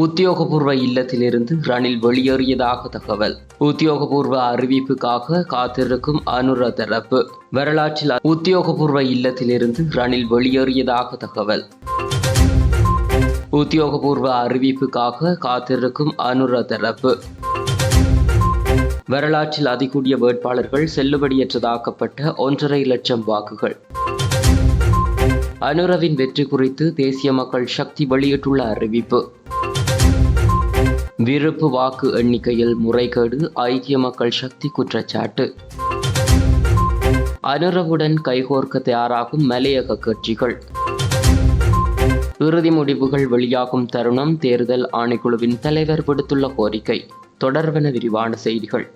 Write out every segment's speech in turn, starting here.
உத்தியோகபூர்வ இல்லத்திலிருந்து ரணில் வெளியேறியதாக தகவல். உத்தியோகபூர்வ அறிவிப்புக்காக காத்திருக்கும் அனுர தரப்பு. வரலாற்றில் உத்தியோகபூர்வ இல்லத்திலிருந்து ரணில் வெளியேறியதாக தகவல். உத்தியோகபூர்வ அறிவிப்புக்காக காத்திருக்கும் அனுர தரப்பு. வரலாற்றில் அதிகூடிய வேட்பாளர்கள் செல்லுபடியற்றதாக்கப்பட்ட ஒன்றரை லட்சம் வாக்குகள். அனுரவின் வெற்றி குறித்து தேசிய மக்கள் சக்தி வெளியிட்டுள்ள அறிவிப்பு. விருப்பு வாக்கு எண்ணிக்கையில் முறைகேடு ஐக்கிய மக்கள் சக்தி குற்றச்சாட்டு. அனுரவுடன் கைகோர்க்க தயாராகும் மலையக கட்சிகள். இறுதி முடிவுகள் வெளியாகும் தருணம் தேர்தல் ஆணைக்குழுவின் தலைவர் விடுத்துள்ள கோரிக்கை. தொடர்வென விரிவான செய்திகள்.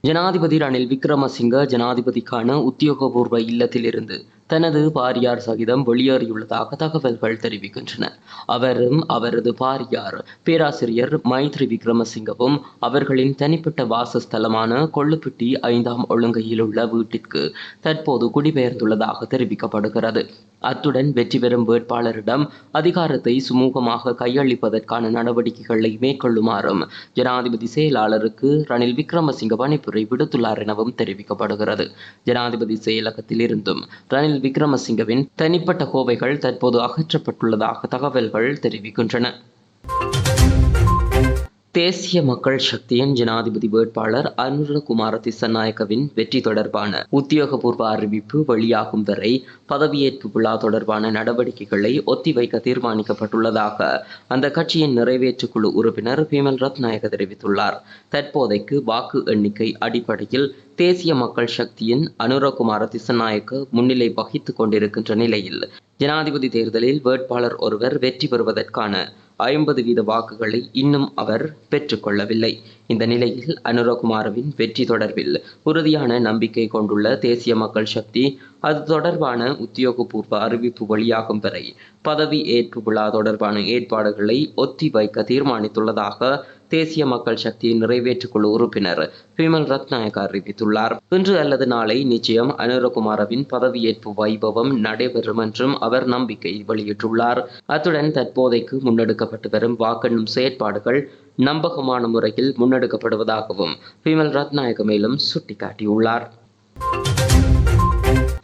ஜனாதிபதி ரணில் விக்ரமசிங்க ஜனாதிபதிக்கான உத்தியோகபூர்வ இல்லத்திலிருந்து தனது பாரியார் சகிதம் வெளியேறியுள்ளதாக தகவல்கள் தெரிவிக்கின்றன. அவரும் அவரது பாரியார் பேராசிரியர் மைத்ரி விக்ரமசிங்கவும் அவர்களின் தனிப்பட்ட வாசஸ்தலமான கொள்ளுப்பிட்டி ஐந்தாம் ஒழுங்கையில் உள்ள வீட்டிற்கு தற்போது குடிபெயர்ந்துள்ளதாக தெரிவிக்கப்படுகிறது. அத்துடன் வெற்றி பெறும் வேட்பாளரிடம் அதிகாரத்தை சுமூகமாக கையளிப்பதற்கான நடவடிக்கைகளை மேற்கொள்ளுமாறும் ஜனாதிபதி செயலாளருக்கு ரணில் விக்ரமசிங்க பணிப்புரை விடுத்துள்ளார் எனவும் தெரிவிக்கப்படுகிறது. ஜனாதிபதி செயலகத்தில் இருந்தும் ரணில் விக்ரமசிங்கவின் தனிப்பட்ட கோவைகள் தற்போது அகற்றப்பட்டுள்ளதாக தகவல்கள் தெரிவிக்கின்றன. தேசிய மக்கள் சக்தியின் ஜனாதிபதி வேட்பாளர் அனுரகுமார திசநாயக்கவின் வெற்றி தொடர்பான உத்தியோகபூர்வ அறிவிப்பு வெளியாகும் வரை பதவியேற்பு விழா தொடர்பான நடவடிக்கைகளை ஒத்திவைக்க தீர்மானிக்கப்பட்டுள்ளதாக அந்த கட்சியின் நிறைவேற்று குழு உறுப்பினர் பீமல் ரத்நாயக தெரிவித்துள்ளார். தற்போதைக்கு வாக்கு எண்ணிக்கை அடிப்படையில் தேசிய மக்கள் சக்தியின் அனுரகுமார திசநாயக்க முன்னிலை வகித்துக் கொண்டிருக்கின்ற நிலையில் ஜனாதிபதி தேர்தலில் வேட்பாளர் ஒருவர் வெற்றி பெறுவதற்கான ஐம்பது வீத வாக்குகளை இன்னும் அவர் பெற்றுக்கொள்ளவில்லை. இந்த நிலையில் அனுரகுமாரவின் வெற்றி தொடர்பில் உறுதியான நம்பிக்கை கொண்டுள்ள தேசிய மக்கள் சக்தி அது தொடர்பான உத்தியோகபூர்வ அறிவிப்பு வெளியாகும் வரை பதவி ஏற்பு விழா தொடர்பான ஏற்பாடுகளை ஒத்திவைக்க தீர்மானித்துள்ளதாக தேசிய மக்கள் சக்தியின் நிறைவேற்றுக்குழு உறுப்பினர் பிமல் ரத்நாயக் அறிவித்துள்ளார். இன்று அல்லது நாளை நிச்சயம் அனுரகுமாரவின் பதவியேற்பு வைபவம் நடைபெறும் என்றும் அவர் நம்பிக்கை வெளியிட்டுள்ளார். அத்துடன் தற்போதைக்கு முன்னெடுக்கப்பட்டு வரும் வாக்கெண்ணும் செயற்பாடுகள் நம்பகமான முறையில் முன்னெடுக்கப்படுவதாகவும் பிமல் ரத்நாயக மேலும் சுட்டிக்காட்டியுள்ளார்.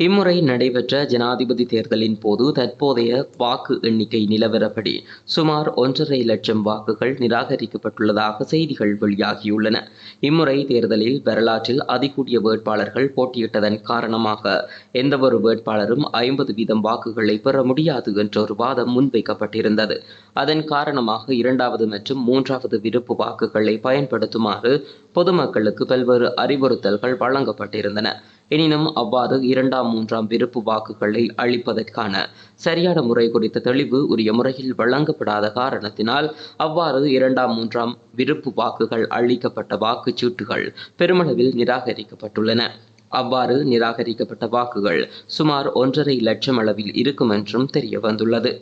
இம்முறை நடைபெற்ற ஜனாதிபதி தேர்தலின் போது தற்போதைய வாக்கு எண்ணிக்கை நிலவரப்படி சுமார் ஒன்றரை லட்சம் வாக்குகள் நிராகரிக்கப்பட்டுள்ளதாக செய்திகள் வெளியாகியுள்ளன. இம்முறை தேர்தலில் வரலாற்றில் அதிகூடிய வேட்பாளர்கள் போட்டியிட்டதன் காரணமாக எந்தவொரு வேட்பாளரும் ஐம்பது வீதம் வாக்குகளை பெற முடியாது என்ற ஒரு வாதம் முன்வைக்கப்பட்டிருந்தது. அதன் காரணமாக இரண்டாவது மற்றும் மூன்றாவது விருப்பு வாக்குகளை பயன்படுத்துமாறு பொதுமக்களுக்கு பல்வேறு அறிவுறுத்தல்கள் வழங்கப்பட்டிருந்தன. எனினும் அவ்வாறு இரண்டாம் மூன்றாம் விருப்பு வாக்குகளை அளிப்பதற்கான சரியான முறை குறித்த தெளிவு உரிய முறையில் வழங்கப்படாத காரணத்தினால் அவ்வாறு இரண்டாம் மூன்றாம் விருப்பு வாக்குகள் அளிக்கப்பட்ட வாக்குச்சீட்டுகள் பெருமளவில் நிராகரிக்கப்பட்டுள்ளன. அவ்வாறு நிராகரிக்கப்பட்ட வாக்குகள் சுமார் ஒன்றரை லட்சம் அளவில் இருக்கும் என்றும் தெரிய வந்துள்ளது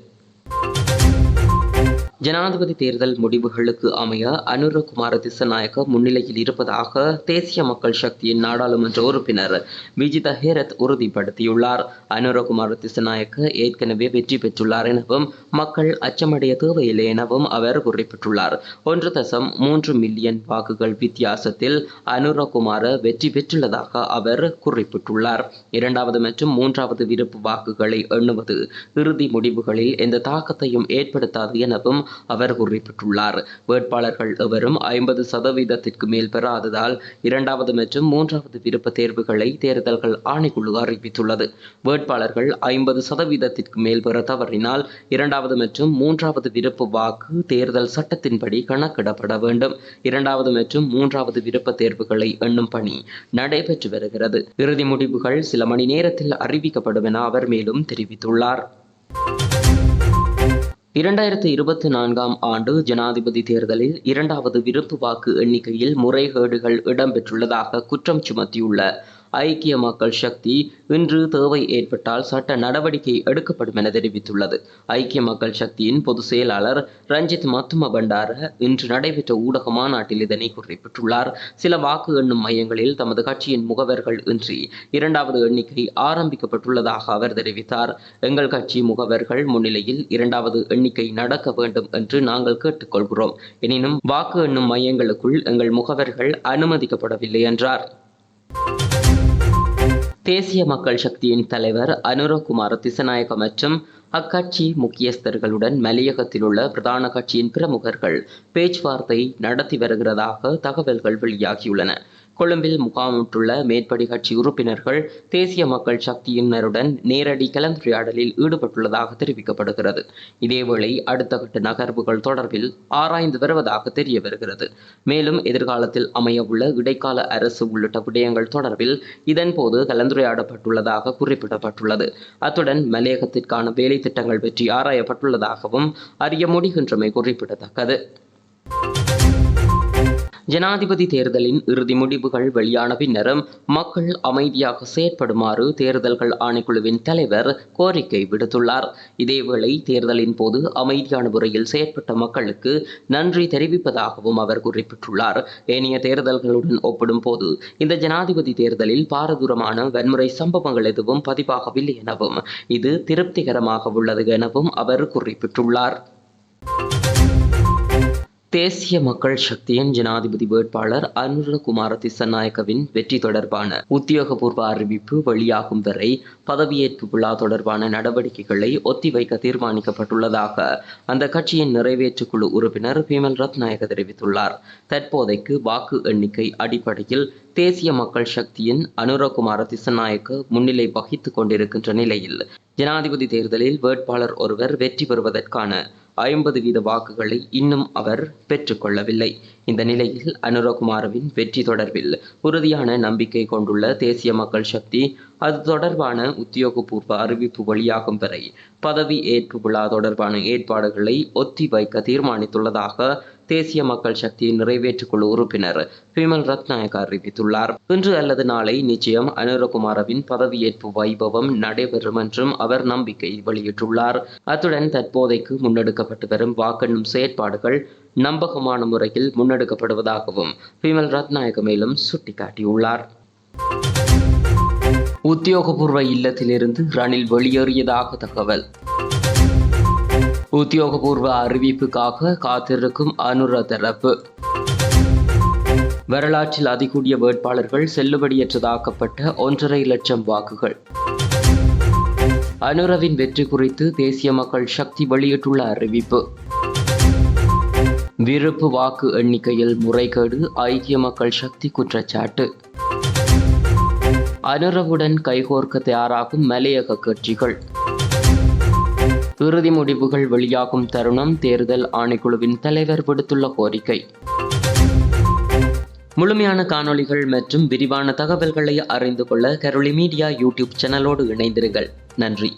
ஜனாதிபதி தேர்தல் முடிவுகளுக்கு அமைய அனுரகுமார திசநாயக்க முன்னிலையில் இருப்பதாக தேசிய மக்கள் சக்தியின் நாடாளுமன்ற உறுப்பினர் விஜித ஹேரத் உறுதிப்படுத்தியுள்ளார். அனுரகுமார திசநாயக்க ஏற்கனவே வெற்றி பெற்றுள்ளார் எனவும் மக்கள் அச்சமடைய தேவையில்லை எனவும் அவர் குறிப்பிட்டுள்ளார். ஒன்று தசம் மூன்று மில்லியன் வாக்குகள் வித்தியாசத்தில் அனுரகுமார வெற்றி பெற்றுள்ளதாக அவர் குறிப்பிட்டுள்ளார். இரண்டாவது மற்றும் மூன்றாவது விருப்பு வாக்குகளை எண்ணுவது இறுதி முடிவுகளில் எந்த தாக்கத்தையும் ஏற்படுத்தாது எனவும் அவர் குறிப்பிட்டுள்ளார். வேட்பாளர்கள் எவரும் ஐம்பது சதவீதத்திற்கு மேல் பெறாததால் இரண்டாவது மற்றும் மூன்றாவது விருப்ப தேர்வுகளை தேர்தல்கள் ஆணைக்குழு அறிவித்துள்ளது. வேட்பாளர்கள் ஐம்பது சதவீதத்திற்கு மேல் பெற தவறினால் இரண்டாவது மற்றும் மூன்றாவது விருப்ப வாக்கு தேர்தல் சட்டத்தின்படி கணக்கிடப்பட வேண்டும். இரண்டாவது மற்றும் மூன்றாவது விருப்ப தேர்வுகளை எண்ணும் பணி நடைபெற்று வருகிறது. இறுதி முடிவுகள் சில மணி நேரத்தில் அறிவிக்கப்படும் என அவர் மேலும் தெரிவித்துள்ளார். இரண்டாயிரத்தி இருபத்தி நான்காம் ஆண்டு ஜனாதிபதி தேர்தலில் இரண்டாவது விருப்பு வாக்கு எண்ணிக்கையில் முறைகேடுகள் இடம்பெற்றுள்ளதாக குற்றம் சுமத்தியுள்ள ஐக்கிய மக்கள் சக்தி இன்று தேவை ஏற்பட்டால் சட்ட நடவடிக்கை எடுக்கப்படும் என தெரிவித்துள்ளது. ஐக்கிய மக்கள் சக்தியின் பொதுச் செயலாளர் ரஞ்சித் மத்தும பண்டார இன்று நடைபெற்ற ஊடக மாநாட்டில் இதனை குறிப்பிட்டுள்ளார். சில வாக்கு எண்ணும் மையங்களில் தமது கட்சியின் முகவர்கள் இன்றி இரண்டாவது எண்ணிக்கை ஆரம்பிக்கப்பட்டுள்ளதாக அவர் தெரிவித்தார். எங்கள் கட்சி முகவர்கள் முன்னிலையில் இரண்டாவது எண்ணிக்கை நடக்க வேண்டும் என்று நாங்கள் கேட்டுக்கொள்கிறோம். எனினும் வாக்கு எண்ணும் மையங்களுக்குள் எங்கள் முகவர்கள் அனுமதிக்கப்படவில்லை என்றார். தேசிய மக்கள் சக்தியின் தலைவர் அனுரகுமார் திசநாயக மற்றும் அக்கட்சி முக்கியஸ்தர்களுடன் மலையகத்தில் உள்ள பிரதான கட்சியின் பிரமுகர்கள் பேச்சுவார்த்தை நடத்தி வருகிறதாக தகவல்கள் வெளியாகியுள்ளன. கொழும்பில் முகாமிட்டுள்ள மேற்படி கட்சி உறுப்பினர்கள் தேசிய மக்கள் சக்தியினருடன் நேரடி கலந்துரையாடலில் ஈடுபட்டுள்ளதாக தெரிவிக்கப்படுகிறது. இதேவேளை அடுத்த கட்ட நகர்வுகள் தொடர்பில் ஆராய்ந்து வருவதாக தெரிய வருகிறது. மேலும் எதிர்காலத்தில் அமையவுள்ள இடைக்கால அரசு உள்ளிட்ட விடயங்கள் தொடர்பில் இதன்போது கலந்துரையாடப்பட்டுள்ளதாக குறிப்பிடப்பட்டுள்ளது. அத்துடன் மலையகத்திற்கான வேலை திட்டங்கள் பற்றி ஆராயப்பட்டுள்ளதாகவும் அறிய முடிகின்றமை குறிப்பிடத்தக்கது. ஜனாதிபதி தேர்தலின் இறுதி முடிவுகள் வெளியான பின்னரும் மக்கள் அமைதியாக செயற்படுமாறு தேர்தல்கள் ஆணைக்குழுவின் தலைவர் கோரிக்கை விடுத்துள்ளார். இதேவேளை தேர்தலின் போது அமைதியான முறையில் செயற்பட்ட மக்களுக்கு நன்றி தெரிவிப்பதாகவும் அவர் குறிப்பிட்டுள்ளார். ஏனைய தேர்தல்களுடன் ஒப்பிடும் போது இந்த ஜனாதிபதி தேர்தலில் பாரதூரமான வன்முறை சம்பவங்கள் எதுவும் பதிவாகவில்லை எனவும் இது திருப்திகரமாக உள்ளது எனவும் அவர் குறிப்பிட்டுள்ளார். தேசிய மக்கள் சக்தியின் ஜனாதிபதி வேட்பாளர் அனுரகுமார திசநாயக்கவின் வெற்றி தொடர்பான உத்தியோகபூர்வ அறிவிப்பு வெளியாகும் வரை பதவியேற்பு விழா தொடர்பான நடவடிக்கைகளை ஒத்திவைக்க தீர்மானிக்கப்பட்டுள்ளதாக அந்த கட்சியின் நிறைவேற்றுக்குழு உறுப்பினர் பிமல் ரத்நாயக தெரிவித்துள்ளார். தற்போதைக்கு வாக்கு எண்ணிக்கை அடிப்படையில் தேசிய மக்கள் சக்தியின் அனுரகுமார திசநாயக்க முன்னிலை வகித்துக் கொண்டிருக்கின்ற நிலையில் ஜனாதிபதி தேர்தலில் வேட்பாளர் ஒருவர் வெற்றி பெறுவதற்கான ஐம்பது வீத வாக்குகளை இன்னும் அவர் பெற்றுக்கொள்ளவில்லை இந்த நிலையில் அனுரகுமாரவின் வெற்றி தொடர்பில் உறுதியான நம்பிக்கை கொண்டுள்ள தேசிய மக்கள் சக்தி அது தொடர்பான உத்தியோகபூர்வ அறிவிப்பு வெளியாகும் வரை பதவி ஏற்பு விழா தொடர்பான ஏற்பாடுகளை ஒத்தி வைக்க தீர்மானித்துள்ளதாக தேசிய மக்கள் சக்தியின் நிறைவேற்றுக்குழு உறுப்பினர் பிமல் ரத்நாயக் அறிவித்துள்ளார். இன்று அல்லது நாளை நிச்சயம் அனுரகுமாரவின் பதவியேற்பு வைபவம் நடைபெறும் என்றும் அவர் நம்பிக்கை வெளியிட்டுள்ளார். அத்துடன் தற்போதைக்கு முன்னெடுக்கப்பட்டு வரும் வாக்கெண்ணும் செயற்பாடுகள் நம்பகமான முறையில் முன்னெடுக்கப்படுவதாகவும் பிமல் ரத்நாயக் மேலும் சுட்டிக்காட்டியுள்ளார். உத்தியோகபூர்வ இல்லத்திலிருந்து ரணில் வெளியேறியதாக தகவல். உத்தியோகபூர்வ அறிவிப்புக்காக காத்திருக்கும் அனுர தரப்பு வரலாற்றில் அதிகூடிய வேட்பாளர்கள் செல்லுபடியற்றதாக்கப்பட்ட ஒன்றரை லட்சம் வாக்குகள். அனுரவின் வெற்றி குறித்து தேசிய மக்கள் சக்தி வெளியிட்டுள்ள அறிவிப்பு. விருப்பு வாக்கு எண்ணிக்கையில் முறைகேடு ஐக்கிய மக்கள் சக்தி குற்றச்சாட்டு. அனுரவுடன் கைகோர்க்க தயாராகும் மலையக கட்சிகள். இறுதி முடிவுகள் வெளியாகும் தருணம் தேர்தல் ஆணைக்குழுவின் தலைவர் விடுத்துள்ள கோரிக்கை. முழுமையான காணொளிகள் மற்றும் விரிவான தகவல்களை அறிந்து கொள்ள கரோலி மீடியா யூடியூப் சேனலோடு இணைந்திருங்கள். நன்றி.